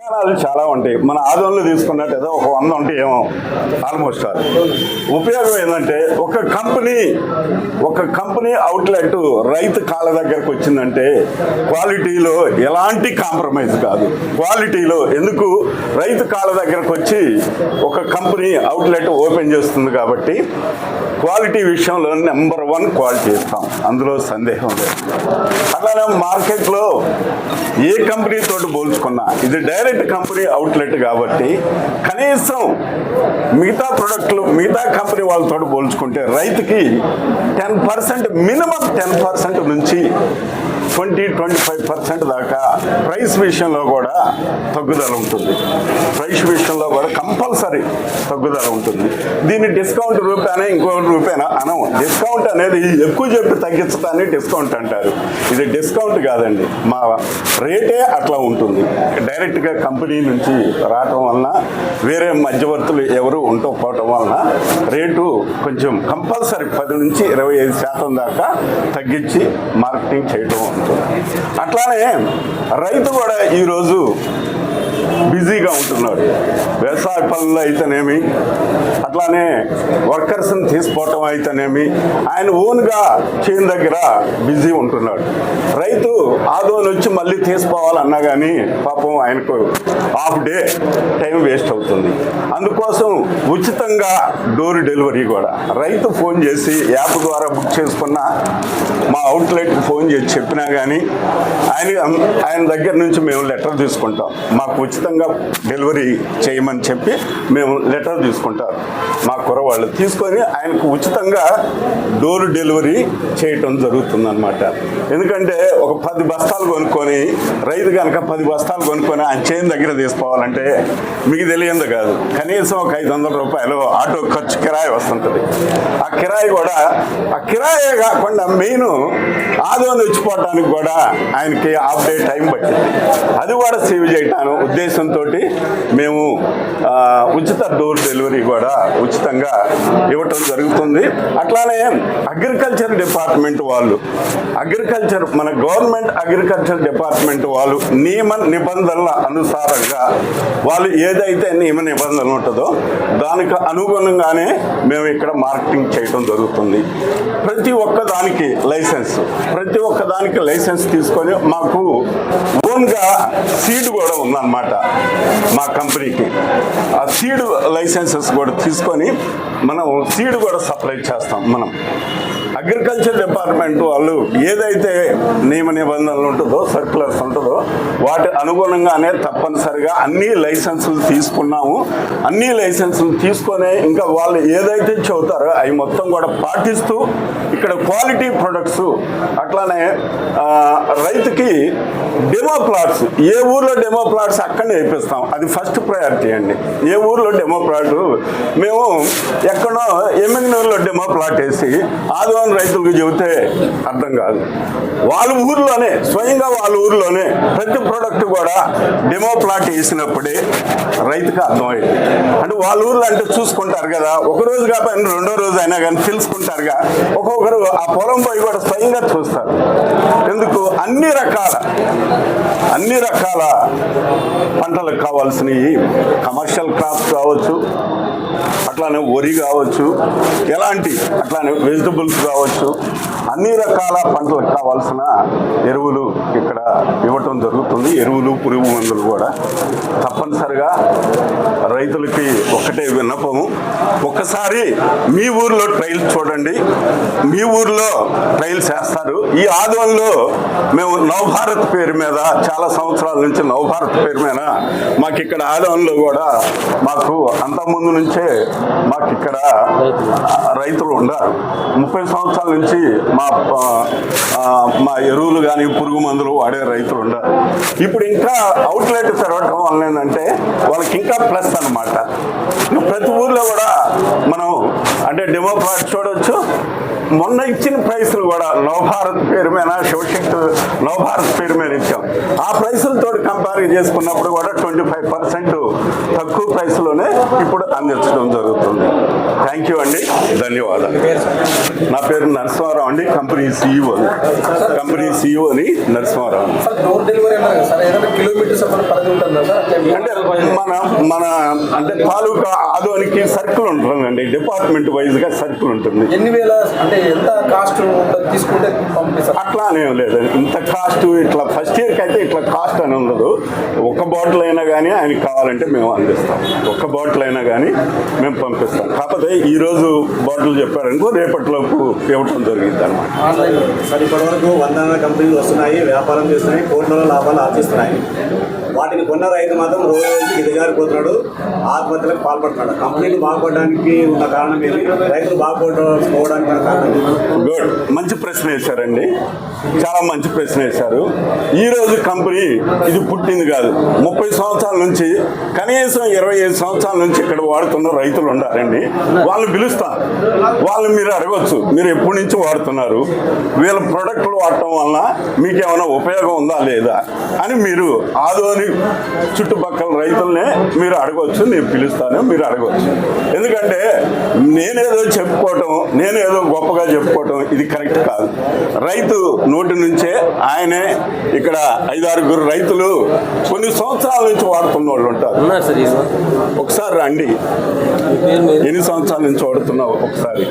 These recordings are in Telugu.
కారణాలు చాలా ఉంటాయి. మన ఆదరణలు తీసుకున్నట్టు ఏదో ఒక వంద ఉంటే ఏమో ఆల్మోస్ట్ ఉపయోగం ఏంటంటే ఒక కంపెనీ ఒక కంపెనీ అవుట్లెట్ రైతు కాళ్ళ దగ్గరకు వచ్చిందంటే క్వాలిటీలో ఎలాంటి కాంప్రమైజ్ కాదు. క్వాలిటీలో ఎందుకు? రైతు కాళ్ళ దగ్గరకు వచ్చి ఒక కంపెనీ అవుట్లెట్ ఓపెన్ చేస్తుంది కాబట్టి క్వాలిటీ విషయంలో నెంబర్ వన్ క్వాలిటీ ఇస్తాం. అందులో సందేహం లేదు. అలానే మార్కెట్లో ఏ కంపెనీతో పోల్చుకున్నా ఇది డైరెక్ట్ కంపెనీ అవుట్లెట్ కాబట్టి కనీసం మిగతా ప్రొడక్ట్లు మిగతా కంపెనీ వాళ్ళతో పోల్చుకుంటే రైతుకి ten percent minimum ten percent నుంచి ట్వంటీ ట్వంటీ ఫైవ్ పర్సెంట్ దాకా ప్రైస్ విషయంలో కూడా తగ్గుదల ఉంటుంది. ప్రైస్ విషయంలో కూడా కంపల్సరీ తగ్గుదల ఉంటుంది. దీన్ని డిస్కౌంట్ రూపాయన ఇంకో రూపాయన అనం డిస్కౌంట్ అనేది ఎక్కువ చెప్పి తగ్గించడాన్ని డిస్కౌంట్ అంటారు. ఇది డిస్కౌంట్ కాదండి. మా రేటే అట్లా ఉంటుంది. డైరెక్ట్గా కంపెనీ నుంచి రావటం వలన వేరే మధ్యవర్తులు ఎవరు ఉండకపోవటం వలన రేటు కొంచెం కంపల్సరీ పది నుంచి ఇరవై ఐదు శాతం దాకా తగ్గించి మార్కెటింగ్ చేయటం ఉంటుంది. అట్లానే రైతు కూడా ఈరోజు బిజీగా ఉంటున్నాడు. వ్యవసాయ పనులు అయితేనేమి అట్లానే వర్కర్స్ని తీసుకోవటం అయితేనేమి ఆయన ఓన్గా చేను దగ్గర బిజీ ఉంటున్నాడు. రైతు ఆదోని వచ్చి మళ్ళీ తీసుకోవాలన్నా కానీ పాపం ఆయనకు హాఫ్ డే టైం వేస్ట్ అవుతుంది. అందుకోసం ఉచితంగా డోర్ డెలివరీ కూడా. రైతు ఫోన్ చేసి యాప్ ద్వారా బుక్ చేసుకున్న మా అవుట్లెట్కి ఫోన్ చేసి చెప్పినా కానీ ఆయన ఆయన దగ్గర నుంచి మేము లెటర్ తీసుకుంటాం. మాకు ఉచితంగా డెలివరీ చేయమని చెప్పి మేము లెటర్ తీసుకుంటాం. మా కురవాళ్ళు తీసుకొని ఆయనకు ఉచితంగా డోర్ డెలివరీ చేయటం జరుగుతుంది అనమాట ఎందుకంటే ఒక పది బస్తాలు కొనుక్కొని రైతు కనుక పది బస్తాలు కొనుక్కొని ఆయన చేను దగ్గర తీసుకోవాలంటే మీకు తెలియదు కాదు. కనీసం ఒక ఐదు వందల రూపాయలు ఆటో ఖర్చు కిరాయి వస్తుంటుంది. ఆ కిరాయి కూడా ఆ కిరాయే కాకుండా మెయిన్ ఆదోని వచ్చిపోవడానికి కూడా ఆయనకి హాఫ్ డే టైం పట్టింది. అది కూడా సేవ్ చేయటాను ఉద్దేశం ఉద్దేశంతో మేము ఉచిత డోర్ డెలివరీ కూడా ఉచితంగా ఇవ్వటం జరుగుతుంది. అట్లానే అగ్రికల్చర్ డిపార్ట్మెంట్ వాళ్ళు అగ్రికల్చర్ మన గవర్నమెంట్ అగ్రికల్చర్ డిపార్ట్మెంట్ వాళ్ళు నియమ నిబంధనల అనుసారంగా వాళ్ళు ఏదైతే నియమ నిబంధనలు ఉంటుందో దానికి అనుగుణంగానే మేము ఇక్కడ మార్కెటింగ్ చేయడం జరుగుతుంది. ప్రతి ఒక్క దానికి లైసెన్స్ ప్రతి ఒక్క దానికి లైసెన్స్ తీసుకొని మాకు ఓన్గా సీడ్ కూడా ఉందన్నమాట మా కంపెనీకి. ఆ సీడ్ లైసెన్సెస్ కూడా తీసుకొని మనం సీడ్ కూడా సప్లై చేస్తాం మనం. అగ్రికల్చర్ డిపార్ట్మెంట్ వాళ్ళు ఏదైతే నియమ నిబంధనలు ఉంటుందో సర్క్యులర్స్ ఉంటుందో వాటి అనుగుణంగానే తప్పనిసరిగా అన్ని లైసెన్సులు తీసుకున్నాము. అన్ని లైసెన్సులు తీసుకొని ఇంకా వాళ్ళు ఏదైతే చెబుతారో అవి మొత్తం కూడా పాటిస్తూ ఇక్కడ క్వాలిటీ ప్రొడక్ట్స్ అట్లానే రైతుకి డెమో ప్లాట్స్ ఏ ఊర్లో డెమో ప్లాట్స్ అక్కడనే వేపిస్తాం. అది ఫస్ట్ ప్రయారిటీ అండి. ఏ ఊర్లో డెమో ప్లాట్ మేము ఎక్కడో ఎమ్మిగనూరులో డెమో ప్లాట్ వేసి ఆదివారం రైతులకు చెబితే అర్థం కాదు. వాళ్ళ ఊర్లోనే స్వయంగా వాళ్ళ ఊర్లోనే ప్రతి ప్రోడక్ట్ కూడా డెమో ప్లాట్ వేసినప్పుడే రైతుకు అర్థమైంది అంటే వాళ్ళ ఊర్లో అంటే చూసుకుంటారు కదా. ఒక రోజు కాకపోయినా రెండో రోజు అయినా కానీ తెలుసుకుంటారుగా ఒక్కొక్కరు ఆ పొలం పోయి కూడా స్వయంగా చూస్తారు. ఎందుకు? అన్ని రకాల అన్ని రకాల పంటలకు కావాల్సినవి కమర్షియల్ క్రాప్స్ కావచ్చు అట్లానే వరి కావచ్చు ఎలాంటి అట్లానే వెజిటబుల్స్ కావచ్చు అన్ని రకాల పంటలకు కావాల్సిన ఎరువులు ఇక్కడ ఇవ్వటం జరుగుతుంది. ఎరువులు పురుగు మందులు కూడా తప్పనిసరిగా రైతులకి ఒకటే విన్నపము. ఒక్కసారి మీ ఊర్లో ట్రైల్ చూడండి. మీ ఊర్లో ట్రైల్స్ చేస్తారు. ఈ ఆదివంలో మేము నవభారత్ పేరు మీద చాలా సంవత్సరాల నుంచి నవభారత్ పేరు మీద మాకు ఇక్కడ ఆదివంలో కూడా మాకు అంతకుముందు నుంచే మాకు ఇక్కడ రైతులు ఉన్నారు. ముప్పై సంవత్సరాల నుంచి మా మా ఎరువులు కానీ పురుగు మందులు వాడే రైతులు ఉండరు ఇప్పుడు ఇంకా అవుట్లెట్ తెరవటం వల్ల ఏంటంటే వాళ్ళకి ఇంకా ప్లస్ అనమాట ప్రతి ఊర్లో కూడా మనం అంటే డెమో ప్లాట్ చూడొచ్చు మొన్న ఇచ్చిన ప్రైసులు కూడా నవభారత్ పేరు మీద శివశక్తి నవభారత్ పేరు మీద ఇచ్చాం. ఆ ప్రైసులతో కంపేర్ చేసుకున్నప్పుడు కూడా ట్వంటీ ఫైవ్ పర్సెంట్ తక్కువ ప్రైస్లోనే ఇప్పుడు అందించడం జరుగుతుంది. థ్యాంక్ యూ అండి. ధన్యవాదాలు. నా పేరు నరసింహారావు అండి. కంపెనీ సీఈఓ కంపెనీ సీఈఓని నరసింహారావు. అంటే మన మన అంటే తాలూకా ఆదోనికి సర్కిల్ ఉంటుందండి. డిపార్ట్మెంట్ వైజ్గా సర్కిల్ ఉంటుంది. ఎన్ని వేల అంటే ఎంత కాస్ట్ తీసుకుంటే పంపిస్తారు. అట్లా అనేం లేదు. ఇంత కాస్ట్ ఇట్లా ఫస్ట్ ఇయర్కి అయితే ఇట్లా కాస్ట్ అని ఉండదు. ఒక బాటిల్ అయినా కానీ ఆయనకి కావాలంటే మేము అందిస్తాం. ఒక బాటిల్ అయినా కానీ మేము పంపిస్తాం. కాకపోతే ఈ రోజు బాటిల్ చెప్పారనుకో రేపటిలోపు ఇవ్వటం జరిగింది అనమాట సార్ ఇప్పటివరకు వందల కంపెనీలు వస్తున్నాయి వ్యాపారం చేస్తున్నాయి కోట్లలో లాభాలు ఆర్జిస్తున్నాయి. వాటిని కొన్న రైతు మాత్రం రోజు రోజుకి దిగజారిపోతున్నాడు ఆత్మహత్యలకు పాల్పడుతున్నాడు. కంపెనీలు బాగుపడడానికి ఉన్న కారణం ఏమి? రైతులు బాగుపడకపోవడానికి గల కారణం? గుడ్ మంచి ప్రశ్న వేశారండి. చాలా మంచి ప్రశ్న వేశారు. ఈ రోజు కంపెనీ ఇది పుట్టింది కాదు. ముప్పై సంవత్సరాల నుంచి కనీసం ఇరవై ఐదు సంవత్సరాల నుంచి ఇక్కడ వాడుతున్న రైతులు ఉండాలండి. వాళ్ళని పిలుస్తాం. వాళ్ళు మీరు అడగవచ్చు మీరు ఎప్పటి నుంచి వాడుతున్నారు? వీళ్ళ ప్రొడక్ట్లు వాడటం వలన మీకు ఏమైనా ఉపయోగం ఉందా లేదా అని మీరు ఆదోని చుట్టుపక్కల రైతులనే మీరు అడగవచ్చు నేను పిలుస్తాను. మీరు అడగవచ్చు ఎందుకంటే నేనేదో చెప్పుకోవటం నేనేదో గొప్పగా చెప్పుకోవటం ఇది కరెక్ట్ కాదు. రైతు నోటి నుంచే ఆయనే ఇక్కడ ఐదారుగురు రైతులు కొన్ని సంవత్సరాల నుంచి వాడుతున్న వాళ్ళు ఉంటారు. ఉన్నారు సార్ ఒకసారి రండి. ఎన్ని సంవత్సరాల నుంచి వాడుతున్నావు ఒకసారి?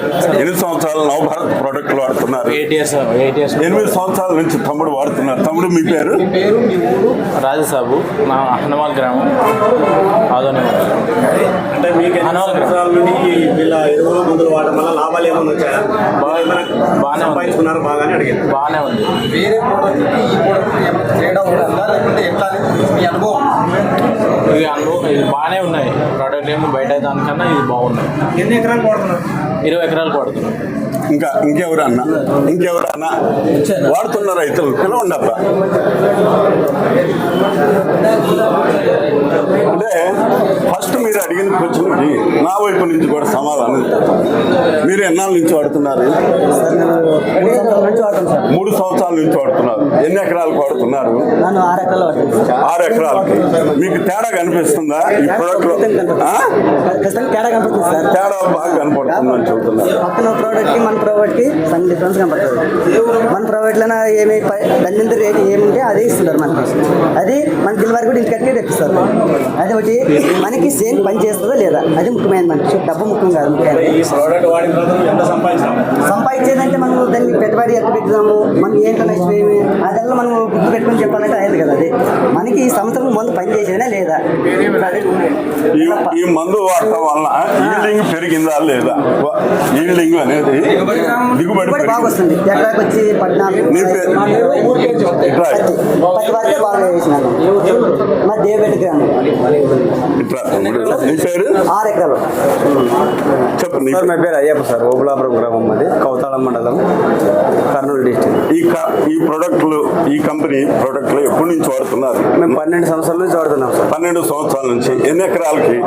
ఎన్ని సంవత్సరాలు నవభారత్ ప్రోడక్ట్లు వాడుతున్నారు? ఎనిమిది సంవత్సరాల నుంచి తమ్ముడు వాడుతున్నారు. తమ్ముడు మీ పేరు? రాజసాబు మా హనుమాల్ గ్రామం. అంటే మీకు ఎన్ని. సంవత్సరాల నుండి వీళ్ళ ఎరువులు మందులు వాడడం వల్ల లాభాలు ఏమైనా వచ్చాయా? బాగానే. సంపాదించుకున్నారు బాగానే అడిగారు. బాగానే ఉంది. వేరే ప్రోడక్ట్కి ఈ ప్రోడక్ట్ ఏమైనా తేడా ఉంటుందా లేకుంటే ఎట్లా మీ అనుభవం. ఇవి అనుభవం ఇది బాగానే ఉన్నాయి. ప్రోడక్ట్ ఏమి బయట దానికన్నా ఇది బాగున్నాయి. ఎన్ని ఎకరాలు వాడుతున్నారు? ఇరవై ఎకరాలు పడుతున్నాయి ఇంకా ఇంకెవరన్నా ఇంకెవరన్నా వాడుతున్న రైతులు పిలవండి అబ్బా అంటే ఫస్ట్ మీరు అడిగిన క్వశ్చన్కి నా వైపు నుంచి కూడా సమాధానం ఇస్తాను. మీరు ఎన్నాళ్ళ నుంచి వాడుతున్నారు? మూడు సంవత్సరాల నుంచి వాడుతున్నారు ఎన్ని ఎకరాలకు వాడుతున్నారు ఆరు ఎకరాలకి. మీకు తేడా కనిపిస్తుందా? ఈ ప్రోడక్ట్లో తేడా బాగా ప్రోడక్ట్ మన కనపడుతుంది. మన చెబుతున్నారు ఏమి ఇస్తున్నారు మనకి. అది మన డెలివరీ కూడా ఇంటికి తెప్పిస్తారు. అది ఒకటి మనకి సేమ్ పని చేస్తుందా లేదా? అది ముఖ్యమైన మనకి. డబ్బు ముఖ్యం కాదు సంపాదించేదంటే సంపాదించేదంటే మనం దాన్ని పెట్టుబడి ఎంత పెట్టుదాము మనం ఏంటో నెక్స్ట్ ఏమి అదల్లా మనం గుర్తు పెట్టుకొని చెప్పాలంటే అయ్యేది కదా అది. మనకి ఈ సంవత్సరం ముందు పని చేసేదా లేదా? ఈ ఈ మందు వాడటం వలన ఈల్డింగ్ పెరిగిందా లేదా? ఈల్డింగ్ అనేది దిగుబడి బాగా. వస్తుంది. ఎకరాకి వచ్చి పద్నాలుగు వరకే బాగా వేసినాను. మా దేవబెట్టి గ్రామం. ఆరు ఎకరాలు. చెప్పు నీ సార్ పేరు. నా పేరు అయ్యప్ప సార్ ఓబులాపురం గ్రామం అది కౌతాళం మండలం. కర్నూలు డిస్టిక్ ఈ ఈ ప్రొడక్ట్లు ఈ కంపెనీ ప్రొడక్ట్లు ఎప్పటి నుంచి వాడుతున్నారు? మేము పన్నెండు సంవత్సరాల నుంచి వాడుతున్నాం సార్. పన్నెండు సంవత్సరాల నుంచి. ఎన్ని ఎకరాలకి?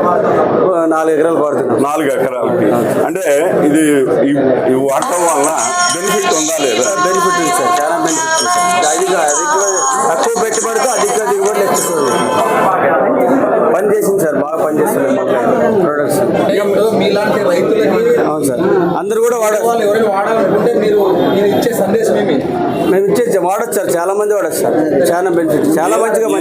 నాలుగు ఎకరాలు వాడుతున్నాం. నాలుగు ఎకరాలకి. అంటే ఇది ఈ- వాడటం వలన బెనిఫిట్ ఉందా లేదా? బెనిఫిట్ ఉంది సార్. చాలా బెనిఫిట్ తక్కువ కూడా వాడ ఎవరైనా వాడాలనుకుంటే మీరు మీరు ఇచ్చే సందేశం ఏమి? మేము ఇచ్చే వాడచ్చు సార్ చాలా మంది వాడచ్చు సార్ చాలా బెనిఫిట్ చాలా మంచిగా